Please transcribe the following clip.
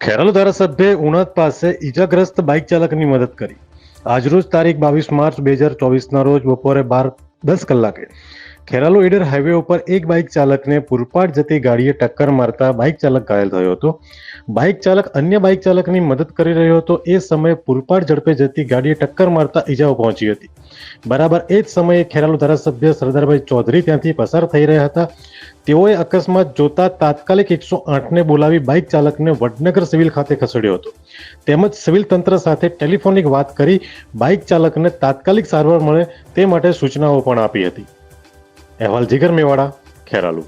ખેરાલુ ધારાસભ્યે ઉણદ પાસે ઈજાગ્રસ્ત બાઇક ચાલકની મદદ કરી. આજરોજ તારીખ બાવીસ માર્ચ બે હજાર ચોવીસના રોજ બપોરે બાર દસ કલાકે ખેરાલુ ઈડર હાઈવે ઉપર એક બાઇક ચાલકને પૂરપાટ જતી ગાડીએ ટક્કર મારતા બાઇક ચાલક ઘાયલ થયો હતો. બાઇક ચાલક અન્ય બાઇક ચાલકની મદદ કરી રહ્યો હતો. એ સમયે પૂરપાટ ઝડપે જતી ગાડીએ ટક્કર મારતા ઈજાઓ પહોંચી હતી. બરાબર એ જ સમયે ખેરાલુ ધારાસભ્ય સરદારભાઈ ચૌધરી ત્યાંથી પસાર થઈ રહ્યા હતા. તેઓએ અકસ્માત જોતા તાત્કાલિક એકસો આઠને બોલાવી બાઇક ચાલકને વડનગર સિવિલ ખાતે ખસેડ્યો હતો. તેમજ સિવિલ તંત્ર સાથે ટેલિફોનિક વાત કરી બાઇક ચાલકને તાત્કાલિક સારવાર મળે તે માટે સૂચનાઓ પણ આપી હતી. અહેવાલ જીગર મેવાડા ખેરાલુ.